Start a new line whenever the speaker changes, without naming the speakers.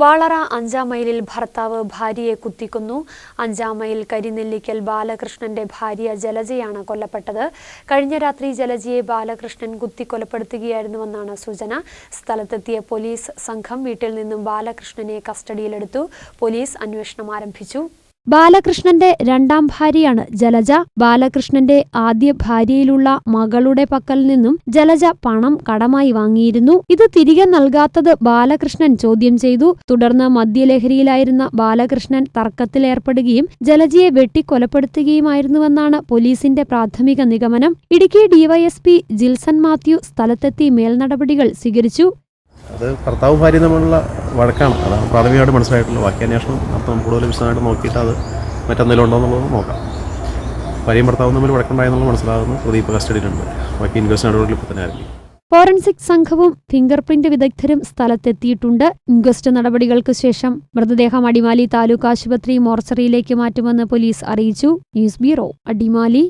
വാളറ അഞ്ചാം മൈലിൽ ഭർത്താവ് ഭാര്യയെ കുത്തിക്കുന്നു. അഞ്ചാം മൈൽ കരിനെല്ലിക്കൽ ബാലകൃഷ്ണന്റെ ഭാര്യ ജലജയാണ് കൊല്ലപ്പെട്ടത്. കഴിഞ്ഞ രാത്രി ജലജയെ ബാലകൃഷ്ണൻ കുത്തിക്കൊലപ്പെടുത്തുകയായിരുന്നുവെന്നാണ് സൂചന. സ്ഥലത്തെത്തിയ പോലീസ് സംഘം വീട്ടിൽ നിന്നും ബാലകൃഷ്ണനെ കസ്റ്റഡിയിലെടുത്തു. പോലീസ് അന്വേഷണം ആരംഭിച്ചു. ബാലകൃഷ്ണന്റെ രണ്ടാം ഭാര്യയാണ് ജലജ. ബാലകൃഷ്ണന്റെ ആദ്യ ഭാര്യയിലുള്ള മകളുടെ പക്കൽ നിന്നും ജലജ പണം കടമായി വാങ്ങിയിരുന്നു. ഇത് തിരികെ നൽകാത്തത് ബാലകൃഷ്ണൻ ചോദ്യം ചെയ്തു. തുടർന്ന് മദ്യലഹരിയിലായിരുന്ന ബാലകൃഷ്ണൻ തർക്കത്തിലേർപ്പെടുകയും ജലജയെ വെട്ടിക്കൊലപ്പെടുത്തുകയുമായിരുന്നുവെന്നാണ് പോലീസിന്റെ പ്രാഥമിക നിഗമനം. ഇടുക്കി ഡിവൈഎസ്പി ജിൽസൺ മാത്യു സ്ഥലത്തെത്തി മേൽനടപടികൾ സ്വീകരിച്ചു.
അത് ഭർത്താവ് ഭാര്യ തമ്മിലുള്ള വഴക്കാണ്. അതാണ് പ്രാഥമികമായിട്ട് മനസ്സിലായിട്ടുള്ളത് ബാക്കി അന്വേഷണം നടത്താം കൂടുതൽ വിശദമായിട്ട് നോക്കിയിട്ട് അത് മറ്റെന്തെങ്കിലും ഉണ്ടോ എന്നുള്ളത് നോക്കാം. ഭാര്യയും ഭർത്താവും തമ്മിൽ വഴക്കുണ്ടായെന്നുള്ളത് മനസ്സിലാകുന്നു. പ്രദീപ് കസ്റ്റഡിയിലുണ്ട്. ബാക്കി ഇൻവെസ്റ്റ് നടപടികൾ ഇപ്പോൾ തന്നെ ആരംഭിക്കും.
ഫോറൻസിക് സംഘവും ഫിംഗർ പ്രിന്റ് വിദഗ്ധരും സ്ഥലത്തെത്തിയിട്ടുണ്ട്. ഇൻക്വസ്റ്റ് നടപടികൾക്ക് ശേഷം മൃതദേഹം അടിമാലി താലൂക്ക് ആശുപത്രി മോർച്ചറിയിലേക്ക് മാറ്റുമെന്ന് പോലീസ് അറിയിച്ചു. News bureau Adimali.